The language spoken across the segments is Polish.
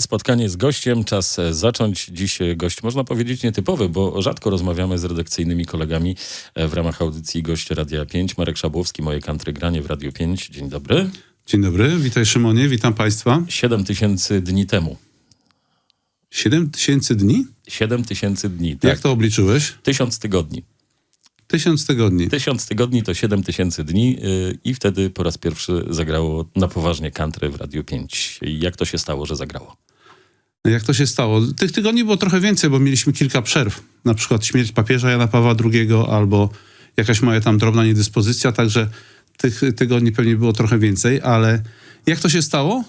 Spotkanie z gościem, czas e, zacząć. Dziś e, gość, można powiedzieć, nietypowy, bo rzadko rozmawiamy z redakcyjnymi kolegami e, w ramach audycji Gość Radia 5. Marek Szabłowski, moje country granie w Radio 5. Dzień dobry. Dzień dobry, witaj Szymonie, witam Państwa. 7 tysięcy dni temu. 7 tysięcy dni? 7 tysięcy dni, tak. Jak to obliczyłeś? Tysiąc tygodni. Tysiąc tygodni. Tysiąc tygodni to 7 tysięcy dni yy, i wtedy po raz pierwszy zagrało na poważnie country w Radio 5. Jak to się stało, że zagrało? Jak to się stało? Tych tygodni było trochę więcej, bo mieliśmy kilka przerw. Na przykład śmierć papieża Jana Pawła II albo jakaś moja tam drobna niedyspozycja, także tych tygodni pewnie było trochę więcej, ale jak to się stało?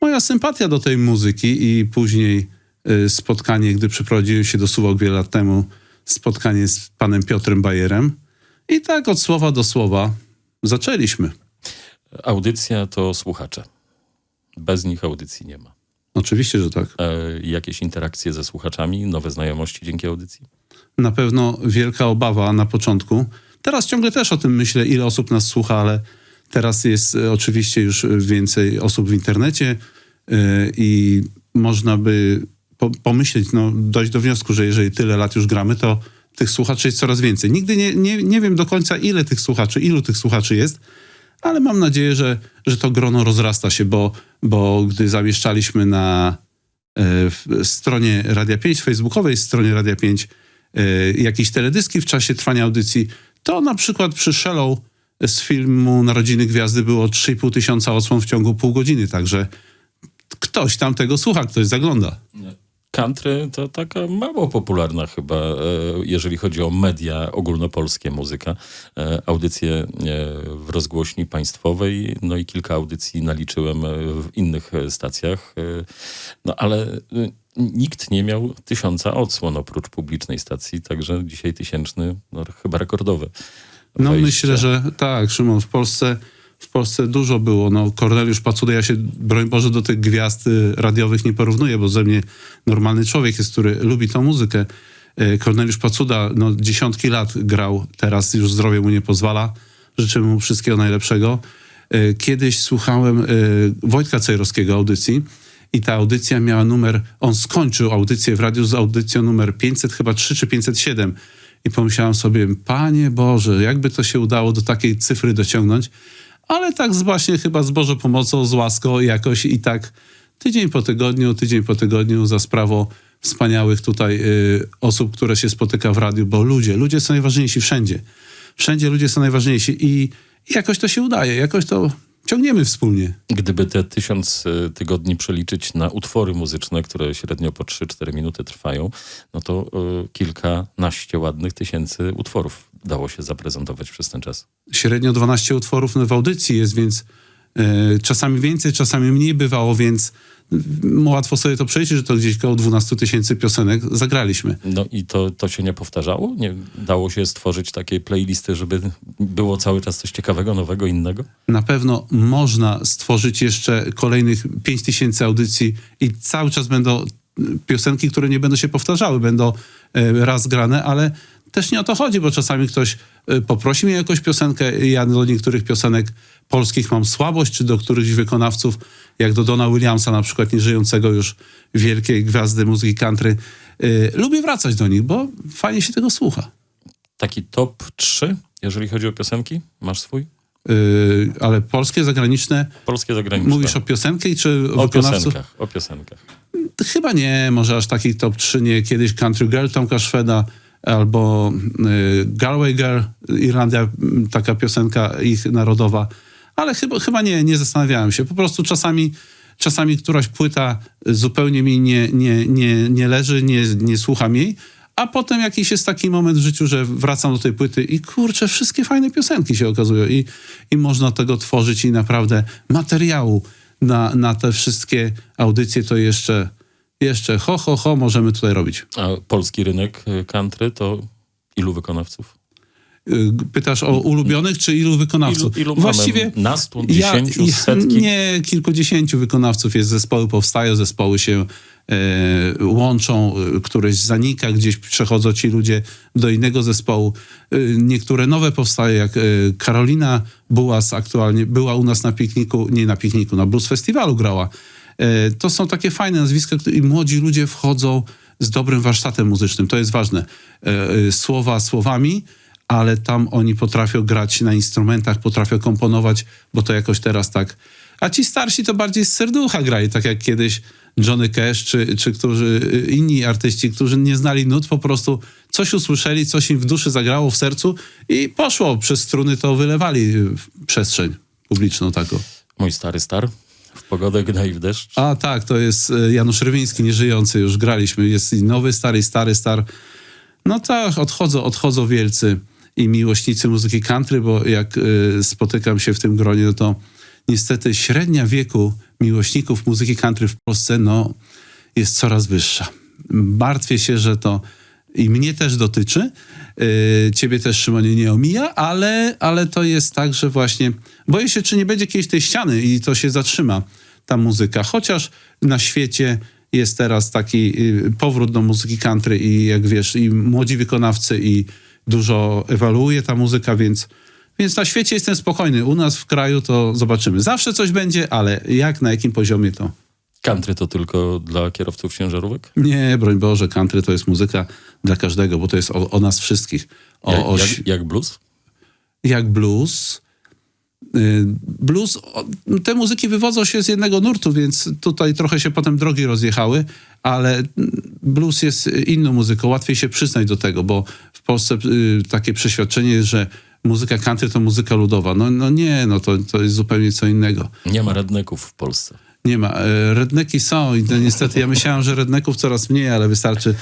Moja sympatia do tej muzyki i później y, spotkanie, gdy przeprowadziłem się do Suwałk wiele lat temu, spotkanie z panem Piotrem Bajerem. I tak od słowa do słowa zaczęliśmy. Audycja to słuchacze. Bez nich audycji nie ma. Oczywiście, że tak. E, jakieś interakcje ze słuchaczami, nowe znajomości dzięki audycji? Na pewno wielka obawa na początku. Teraz ciągle też o tym myślę, ile osób nas słucha, ale teraz jest e, oczywiście już więcej osób w internecie e, i można by po, pomyśleć, no, dojść do wniosku, że jeżeli tyle lat już gramy, to tych słuchaczy jest coraz więcej. Nigdy nie, nie, nie wiem do końca, ile tych słuchaczy, ilu tych słuchaczy jest, ale mam nadzieję, że, że to grono rozrasta się, bo, bo gdy zamieszczaliśmy na e, stronie Radia 5, facebookowej stronie Radia 5, e, jakieś teledyski w czasie trwania audycji, to na przykład przy Shallow z filmu Narodziny Gwiazdy było 3,5 tysiąca odsłon w ciągu pół godziny, także ktoś tam tego słucha, ktoś zagląda. Country to taka mało popularna chyba, e, jeżeli chodzi o media ogólnopolskie, muzyka. E, Audycje e, w rozgłośni państwowej, no i kilka audycji naliczyłem w innych stacjach. No ale nikt nie miał tysiąca odsłon oprócz publicznej stacji, także dzisiaj tysięczny, no chyba rekordowy. No myślę, że tak, Szymon, w Polsce, w Polsce dużo było. No, Korneliusz Pacuda, ja się, broń Boże, do tych gwiazd y, radiowych nie porównuję, bo ze mnie normalny człowiek jest, który lubi tą muzykę. Y, Korneliusz Pacuda, no dziesiątki lat grał, teraz już zdrowie mu nie pozwala. Życzę mu wszystkiego najlepszego. Y, Kiedyś słuchałem y, Wojtka Cejrowskiego audycji i ta audycja miała numer, on skończył audycję w radiu z audycją numer 500, chyba 3 czy 507. I pomyślałem sobie, Panie Boże, jakby to się udało do takiej cyfry dociągnąć. Ale tak z właśnie chyba z Bożą pomocą, z łaską jakoś i tak tydzień po tygodniu, tydzień po tygodniu za sprawą wspaniałych tutaj y, osób, które się spotyka w radiu, bo ludzie, ludzie są najważniejsi wszędzie. Wszędzie ludzie są najważniejsi i, jakoś to się udaje, jakoś to ciągniemy wspólnie. Gdyby te tysiąc y, tygodni przeliczyć na utwory muzyczne, które średnio po 3-4 minuty trwają, no to y, kilkanaście ładnych tysięcy utworów dało się zaprezentować przez ten czas. średnio 12 utworów w audycji jest, więc e, czasami więcej, czasami mniej bywało, więc mm, łatwo sobie to przejść, że to gdzieś koło 12 tysięcy piosenek zagraliśmy. No i to, to się nie powtarzało? Nie dało się stworzyć takiej playlisty, żeby było cały czas coś ciekawego, nowego, innego? Na pewno można stworzyć jeszcze kolejnych 5 tysięcy audycji i cały czas będą mm, piosenki, które nie będą się powtarzały, będą e, raz grane, ale też nie o to chodzi, bo czasami ktoś e, poprosi mnie jakąś piosenkę, ja do niektórych piosenek polskich mam słabość, czy do którychś wykonawców, jak do Dona Williamsa na przykład, nieżyjącego już wielkiej gwiazdy muzyki country. e, Lubię wracać do nich, bo fajnie się tego słucha. Taki top 3, jeżeli chodzi o piosenki? Masz swój? E, Ale polskie, zagraniczne, Polskie, zagraniczne. mówisz o czy o o wykonawców? piosenkach. O piosenkach. Chyba nie, może aż taki top 3 nie. Kiedyś Country Girl Tomka Szweda albo y, Galway Girl, Irlandia, m, taka piosenka ich narodowa. Ale chyba, chyba nie, nie zastanawiałem się. Po prostu czasami, czasami któraś płyta zupełnie mi nie, nie, nie, nie leży, nie, nie słucham jej. A potem jakiś jest taki moment w życiu, że wracam do tej płyty i kurczę, wszystkie fajne piosenki się okazują i, i można tego tworzyć i naprawdę materiału na, na te wszystkie audycje to jeszcze, jeszcze ho, ho, ho możemy tutaj robić. A polski rynek y, country to ilu wykonawców? Y, Pytasz o ulubionych czy ilu wykonawców? Ilu, ilu Właściwie? Nastu, dziesięciu, setki? Nie, kilkudziesięciu wykonawców jest, zespoły powstają, zespoły się e, łączą, e, któreś zanika, gdzieś przechodzą ci ludzie do innego zespołu. E, niektóre nowe powstają, jak e, Karolina Bułas aktualnie była u nas na pikniku, nie na pikniku, na Blues Festiwalu grała. E, To są takie fajne nazwiska i młodzi ludzie wchodzą z dobrym warsztatem muzycznym. To jest ważne. E, e, Słowa słowami, ale tam oni potrafią grać na instrumentach, potrafią komponować, bo to jakoś teraz tak. A ci starsi to bardziej z serducha grali, tak jak kiedyś Johnny Cash, czy, czy którzy, inni artyści, którzy nie znali nut, po prostu coś usłyszeli, coś im w duszy zagrało, w sercu i poszło. Przez struny to wylewali w przestrzeń publiczną taką. Mój stary star. W pogodę gna i w deszcz. A tak, to jest e, Janusz Rywiński, nieżyjący, już graliśmy. Jest nowy, stary, stary, star. No tak, odchodzą, odchodzą wielcy i miłośnicy muzyki country, bo jak e, spotykam się w tym gronie, no to niestety średnia wieku miłośników muzyki country w Polsce, no, jest coraz wyższa. Martwię się, że to i mnie też dotyczy. Yy, ciebie też, Szymonie, nie omija, ale, ale to jest tak, że właśnie boję się, czy nie będzie kiedyś tej ściany i to się zatrzyma, ta muzyka. Chociaż na świecie jest teraz taki yy, powrót do muzyki country i jak wiesz, i młodzi wykonawcy i dużo ewaluuje ta muzyka, więc, więc na świecie jestem spokojny. U nas w kraju to zobaczymy. Zawsze coś będzie, ale jak, na jakim poziomie to... Country to tylko dla kierowców ciężarówek? Nie, broń Boże, country to jest muzyka dla każdego, bo to jest o, o nas wszystkich. O, Jak, o, jak, jak blues? jak blues. Y, Blues, te muzyki wywodzą się z jednego nurtu, więc tutaj trochę się potem drogi rozjechały, ale blues jest inną muzyką, łatwiej się przyznać do tego, bo w Polsce y, takie przeświadczenie jest, że muzyka country to muzyka ludowa. No, no nie, no to, to jest zupełnie co innego. Nie ma redneków w Polsce. Nie ma. E, Redneki są i to niestety ja myślałem, że redneków coraz mniej, ale wystarczy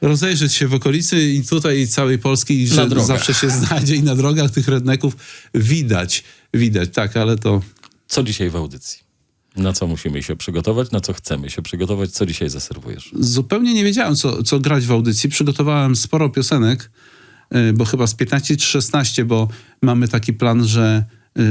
rozejrzeć się w okolicy i tutaj całej Polski, i że zawsze się znajdzie i na drogach tych redneków widać. Widać, tak, ale to Co dzisiaj w audycji? Na co musimy się przygotować? Na co chcemy się przygotować? Co dzisiaj zaserwujesz? zupełnie nie wiedziałem, co, co grać w audycji. Przygotowałem sporo piosenek, y, bo chyba z 15 czy 16, bo mamy taki plan, że,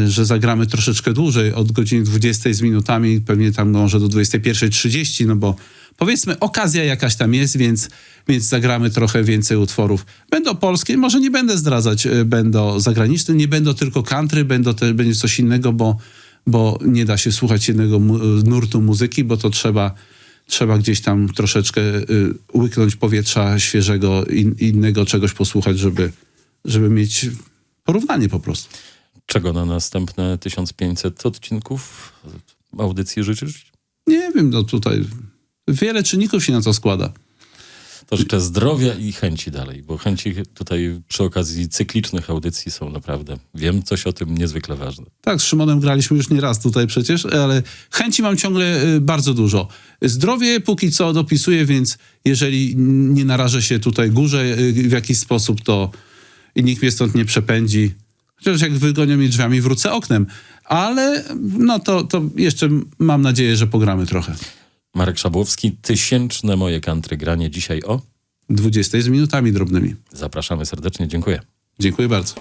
że zagramy troszeczkę dłużej, od godziny 20 z minutami, pewnie tam może do 21.30, no bo powiedzmy okazja jakaś tam jest, więc, więc zagramy trochę więcej utworów. Będą polskie, może nie będę zdradzać, y, będą zagraniczne, nie będą tylko country, będą będzie coś innego, bo, bo nie da się słuchać jednego mu, nurtu muzyki, bo to trzeba trzeba gdzieś tam troszeczkę y, łyknąć powietrza świeżego, in, innego czegoś posłuchać, żeby, żeby mieć porównanie po prostu. Czego na następne 1500 odcinków audycji życzysz? Nie wiem, no tutaj wiele czynników się na to składa. To życzę zdrowia i chęci dalej, bo chęci tutaj przy okazji cyklicznych audycji są naprawdę, wiem coś o tym niezwykle ważne. Tak, z Szymonem graliśmy już nie raz tutaj przecież, ale chęci mam ciągle y, bardzo dużo. Zdrowie póki co dopisuję, więc jeżeli nie narażę się tutaj górze y, w jakiś sposób, to nikt mnie stąd nie przepędzi. Chociaż jak wygonią mnie drzwiami, wrócę oknem. Ale no to, to jeszcze mam nadzieję, że pogramy trochę. Marek Szabłowski, tysięczne moje country granie dzisiaj o. 20 z minutami drobnymi. Zapraszamy serdecznie, dziękuję. Dziękuję bardzo.